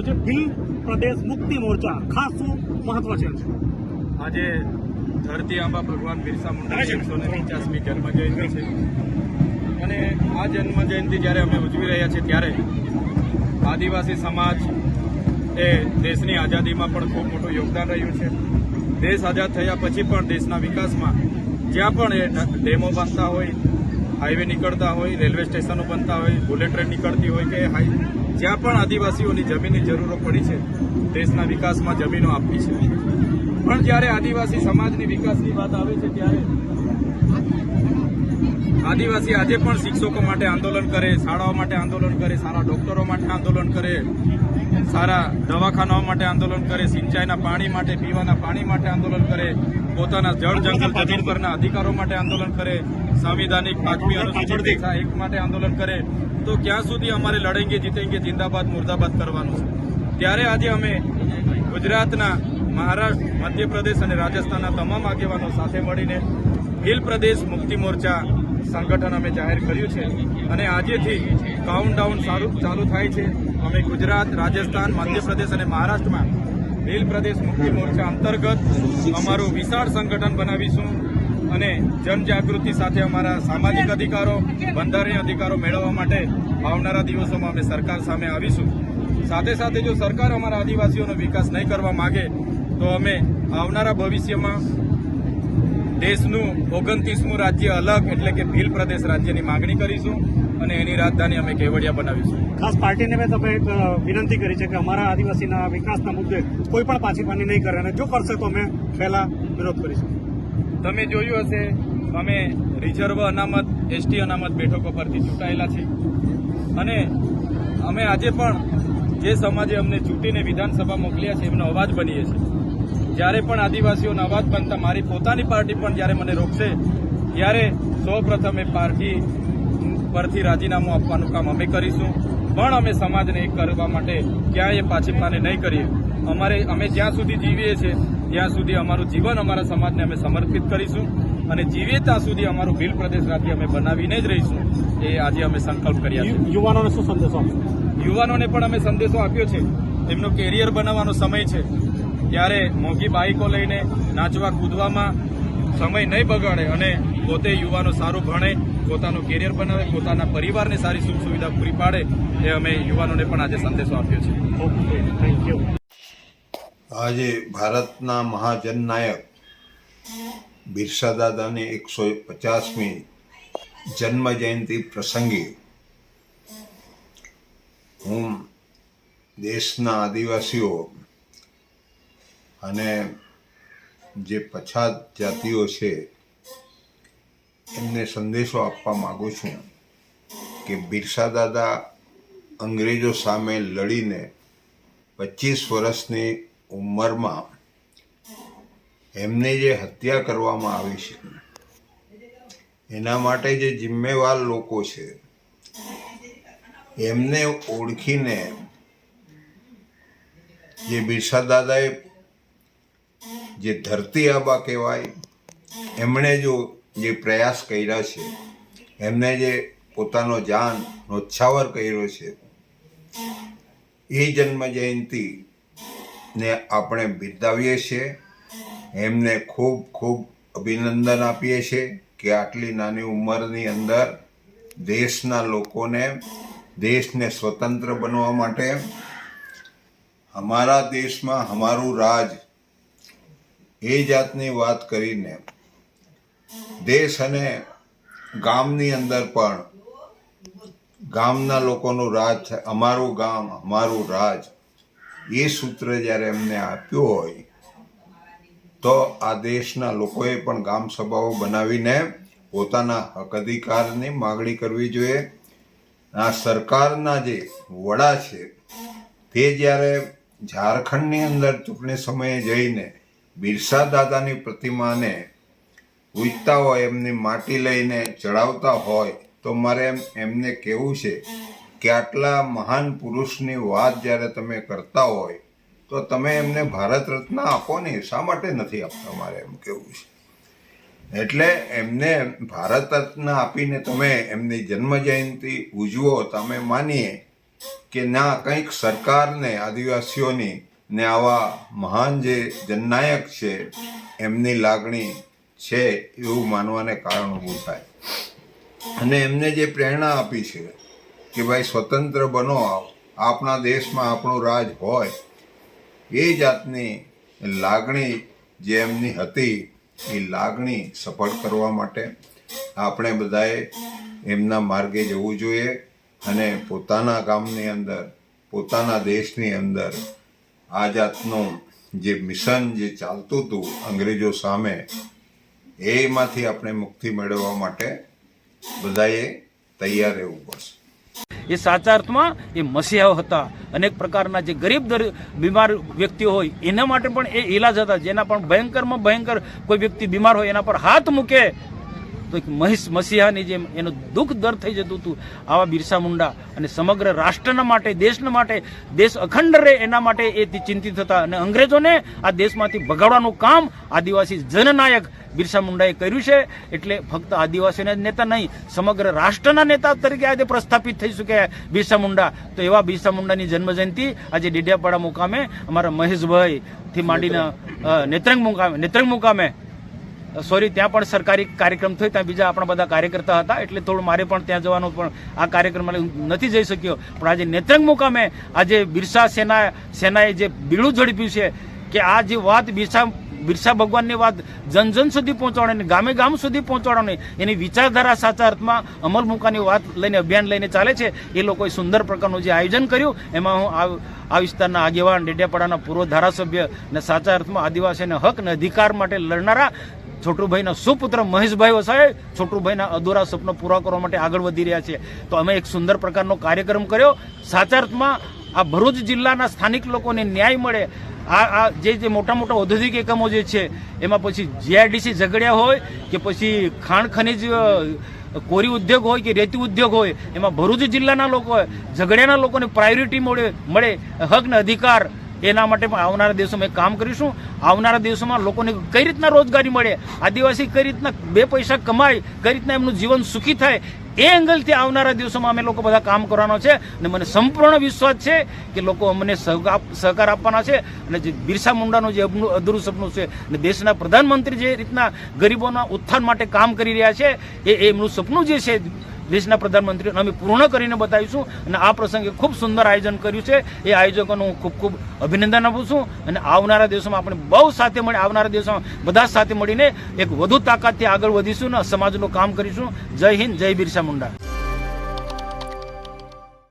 રહ્યું છે. ભીલ પ્રદેશ મુક્તિ મોરચા. ખાસ શું મહત્વ છે? આજે ધરતી આંબા ભગવાન બિરસા મુંડાની એકસો ને પચાસમી જન્મ જયંતિ છે. અને આ જન્મ જયંતિ જ્યારે અમે ઉજવી રહ્યા છીએ ત્યારે આદિવાસી સમાજ એ દેશની આઝાદીમાં પણ ખૂબ મોટું યોગદાન રહ્યું છે. દેશ આઝાદ થયા પછી પણ દેશના વિકાસમાં જ્યાં પણ એ ડેમો બનતા હોય હાઈવે નીકળતા હોય રેલવે સ્ટેશનો બનતા હોય બુલેટ ટ્રેન નીકળતી હોય કે હાઈ જ્યાં પણ આદિવાસીઓની જમીનની જરૂરો પડી છે, દેશના વિકાસમાં જમીનો આપવી છે. પણ જ્યારે આદિવાસી સમાજની વિકાસની વાત આવે છે ત્યારે આદિવાસી આજે પણ શિક્ષકો માટે આંદોલન કરે, શાળાઓ માટે આંદોલન કરે, સારા ડોક્ટરો માટે આંદોલન કરે, સારા દવાખાનાઓ માટે આંદોલન કરે, સિંચાઈના પાણી માટે, પીવાના પાણી માટે આંદોલન કરે, પોતાના જળ જંગલ જમીન પરના અધિકારો માટે આંદોલન કરે, સંવિધાનિક પાંચમી અનુસૂચિત એક માટે આંદોલન કરે તો ક્યાં સુધી અમારે લડેંગે, જીતેંગે, જિંદાબાદ, મુર્દાબાદ કરવાનું છે? ત્યારે આજે અમે ગુજરાતના મહારાષ્ટ્ર, મધ્યપ્રદેશ અને રાજસ્થાનના તમામ આગેવાનો સાથે મળીને હિલ પ્રદેશ મુક્તિ મોરચા સંગઠન અમે જાહેર કર્યું છે અને આજેથી કાઉન્ટડાઉન સારું ચાલુ થાય છે. અમે ગુજરાત, રાજસ્થાન, મધ્યપ્રદેશ અને મહારાષ્ટ્રમાં હિલ પ્રદેશ મુક્તિ મોરચા અંતર્ગત અમારું વિશાળ સંગઠન બનાવીશું. અને જનજાગૃતિ સાથે અમારા સામાજિક અધિકારો, બંધારણીય અધિકારો મેળવવા માટે આવનારા દિવસોમાં અમે સરકાર સામે આવીશું. સાથે સાથે જો સરકાર અમારા આદિવાસીઓનો વિકાસ નહીં કરવા માંગે, તો અમે આવનારા ભવિષ્યમાં દેશનું ઓગણત્રીસમું રાજ્ય અલગ એટલે કે ભીલ પ્રદેશ રાજ્યની માંગણી કરીશું અને એની રાજધાની અમે કેવડિયા બનાવીશું. ખાસ પાર્ટીને મેં તમે એક વિનંતી કરી છે કે અમારા આદિવાસીના વિકાસના મુદ્દે કોઈ પણ પાછી પાણી નહીં કરે અને જો કરશે તો અમે પહેલા વિરોધ કરીશું. તમે જોયું હશે, અમે રિઝર્વ અનામત, એસટી અનામત બેઠકો પરથી ચૂંટાયેલા છીએ. અને અમે આજે પણ જે સમાજે અમને ચૂંટીને વિધાનસભા મોકલ્યા છે, એમનો અવાજ બનીએ છીએ. જ્યારે પણ આદિવાસીઓનો અવાજ બનતા મારી પોતાની પાર્ટી પણ જ્યારે મને રોકશે, ત્યારે સૌ પ્રથમ એ પાર્ટી પરથી રાજીનામું આપવાનું કામ અમે કરીશું. પણ અમે સમાજને એક કરવા માટે ક્યાંય પાછીપાને નહીં કરીએ. અમારે, અમે જ્યાં સુધી જીવીએ છીએ ત્યાં સુધી અમારું જીવન અમારા સમાજને અમે સમર્પિત કરીશું અને જીવીએ ત્યાં સુધી અમારું ભીલ પ્રદેશ રાજ્ય અમે બનાવીને જ રહીશું. એ આજે અમે સંકલ્પ કર્યા છે. યુવાનોને શું સંદેશો યુવાનોને પણ અમે સંદેશો આપ્યો છે. એમનો કેરિયર બનાવવાનો સમય છે. ત્યારે મોંઘી બાઇકો લઈને નાચવા કૂદવામાં સમય નહીં બગાડે અને પોતે યુવાનો સારું ભણે પોતાનું કેરિયર બનાવે પોતાના પરિવારને સારી સુખ સુવિધા પૂરી પાડે એ અમે યુવાનોને પણ આજે સંદેશો આપ્યો છે. ઓકે થેન્ક યુ આજે ભારતના મહાજનનાયક બિરસા દાદાની એકસો પચાસમી જન્મ જયંતિ પ્રસંગે હું દેશના આદિવાસીઓ અને જે પછાત જાતિઓ છે, એમને સંદેશો આપવા માગું છું કે બિરસા દાદા અંગ્રેજો સામે લડીને પચીસ વર્ષની ઉંમરમાં એમને જે હત્યા કરવામાં આવી છે, એના માટે જે જિમ્મેવાર લોકો છે, એમને ઓળખીને જે બિરસા દાદાએ જે ધરતી આબા કહેવાય, એમણે જો જે પ્રયાસ કર્યા છે, એમને જે પોતાનો જાન નોછાવર કર્યો છે, એ જન્મ જયંતિ ને આપણે બિરદાવીએ છીએ. એમને ખૂબ ખૂબ અભિનંદન આપીએ છીએ કે આટલી નાની ઉંમરની અંદર દેશના લોકોને, દેશને સ્વતંત્ર બનવા માટે અમારા દેશમાં અમારું રાજ એ જાતની વાત કરીને દેશ અને ગામની અંદર પણ ગામના લોકોનું રાજ અમારું ગામ, અમારું રાજ એ સૂત્ર જ્યારે એમને આપ્યું હોય, તો આ દેશના લોકોએ પણ ગામ સભાઓ બનાવીને પોતાના હક અધિકારની માગણી કરવી જોઈએ. આ સરકારના જે વડા છે, તે જ્યારે ઝારખંડની અંદર ચૂંટણી સમયે જઈને બિરસા દાદાની પ્રતિમાને પૂજતા હોય, એમની માટી લઈને ચડાવતા હોય, તો મારે એમ એમને કહેવું છે કે આટલા મહાન પુરુષની વાત જ્યારે તમે કરતા હોય, તો તમે એમને ભારત રત્ન આપો ને શા માટે નથી આપતા મારે એમ કહેવું છે? એટલે એમને ભારત રત્ન આપીને તમે એમની જન્મ જયંતિ ઉજવો તમે માનીએ કે ના, કંઈક સરકારને, આદિવાસીઓની ને આવા મહાન જે જનનાયક છે, એમની લાગણી છે એવું માનવાને કારણ ઊભું થાય. અને એમને જે પ્રેરણા આપી છે કે ભાઈ સ્વતંત્ર બનો આપણા દેશમાં આપણો રાજ હોય. એ જાતની લાગણી જે એમની હતી, એ લાગણી સફળ કરવા માટે આપણે બધાએ એમના માર્ગે જવું જોઈએ અને પોતાના ગામની અંદર, પોતાના દેશની અંદર આ જાતનું જે મિશન જે ચાલતું હતું અંગ્રેજો સામે, એમાંથી આપણે મુક્તિ મેળવવા માટે બધાએ તૈયાર રહેવું પડશે. એ સાચા અર્થમાં એ મસીહાઓ હતા. અનેક પ્રકારના જે ગરીબ બીમાર વ્યક્તિઓ હોય, એના માટે પણ એ ઈલાજ હતા. જેના પણ ભયંકરમાં ભયંકર કોઈ વ્યક્તિ બીમાર હોય, એના પર હાથ મૂકે તો એક મહિષ મસીહાની જેમ એનું દુઃખ દર થઈ જતું હતું આવા બિરસા મુંડા અને સમગ્ર રાષ્ટ્રના માટે, દેશના માટે, દેશ અખંડ રહે એના માટે એ ચિંતિત હતા. અને અંગ્રેજોને આ દેશમાંથી ભગાડવાનું કામ આદિવાસી જનનાયક બિરસા મુંડાએ કર્યું છે. એટલે ફક્ત આદિવાસીના નેતા નહીં, સમગ્ર રાષ્ટ્રના નેતા તરીકે આજે પ્રસ્થાપિત થઈ ચૂક્યા બિરસા મુંડા. તો એવા બિરસા મુંડાની જન્મજયંતિ આજે ડેડિયાપાડા મુકામે અમારા મહેશભાઈ થી માંડીને નેત્રંગ મુકામે નેત્રંગ મુકામે સોરી, ત્યાં પણ સરકારી કાર્યક્રમ થયો, ત્યાં બીજા આપણા બધા કાર્યકર્તા હતા, એટલે થોડું મારે પણ ત્યાં જવાનું, પણ આ કાર્યક્રમમાં હું નથી જઈ શક્યો. પણ આજે નેત્રંગ મુકામે આજે બિરસા સેના, સેનાએ જે બીડું ઝડપ્યું છે, કે આ જે વાત બિરસા બિરસા ભગવાનની વાત જન જન સુધી પહોંચાડવાની ગામે ગામ સુધી પહોંચાડવાની એની વિચારધારા સાચા અર્થમાં અમલ મુકાની વાત લઈને, અભિયાન લઈને ચાલે છે, એ લોકોએ સુંદર પ્રકારનું જે આયોજન કર્યું, એમાં હું આ આ વિસ્તારના આગેવાન ડેડિયાપાડાના પૂર્વ ધારાસભ્ય અને સાચા અર્થમાં આદિવાસીના હક અને અધિકાર માટે લડનારા છોટુભાઈના સુપુત્ર મહેશભાઈ વસાવે છોટુભાઈના અધૂરા સપનો પૂરા કરવા માટે આગળ વધી રહ્યા છે. તો અમે એક સુંદર પ્રકારનો કાર્યક્રમ કર્યો. સાચા અર્થમાં આ ભરૂચ જિલ્લાના સ્થાનિક લોકોને ન્યાય મળે. આ આ જે જે મોટા મોટા ઔદ્યોગિક એકમો જે છે, એમાં પછી જીઆરડીસી ઝઘડ્યા હોય કે પછી ખાણ ખનિજ કોરી ઉદ્યોગ હોય કે રેતી ઉદ્યોગ હોય, એમાં ભરૂચ જિલ્લાના લોકો ઝઘડિયાના લોકોને પ્રાયોરિટી મળે મળે. હક અધિકાર એના માટે પણ આવનારા દિવસોમાં એક કામ કરીશું. આવનારા દિવસોમાં લોકોને કઈ રીતના રોજગારી મળે, આદિવાસી કઈ રીતના બે પૈસા કમાય, કઈ રીતના એમનું જીવન સુખી થાય, એ એંગલથી આવનારા દિવસોમાં અમે લોકો બધા કામ કરવાનો છે. અને મને સંપૂર્ણ વિશ્વાસ છે કે લોકો અમને સહકાર આપવાના છે. અને જે બિરસા મુંડાનું જે અધૂરું સપનું છે અને દેશના પ્રધાનમંત્રી જે રીતના ગરીબોના ઉત્થાન માટે કામ કરી રહ્યા છે, એ એમનું સપનું જે છે દેશના પ્રધાનમંત્રી અમે પૂર્ણ કરીને બતાવીશું અને આ પ્રસંગે ખૂબ સુંદર આયોજન કર્યું છે. એ આયોજકોનું હું ખૂબ ખૂબ અભિનંદન આપું છું અને આવનારા દિવસોમાં આપણે બહુ સાથે મળી આવનારા દિવસોમાં બધા સાથે મળીને એક વધુ તાકાતથી આગળ વધીશું અને સમાજનું કામ કરીશું. જય હિન્દ, જય બિરસા મુંડા.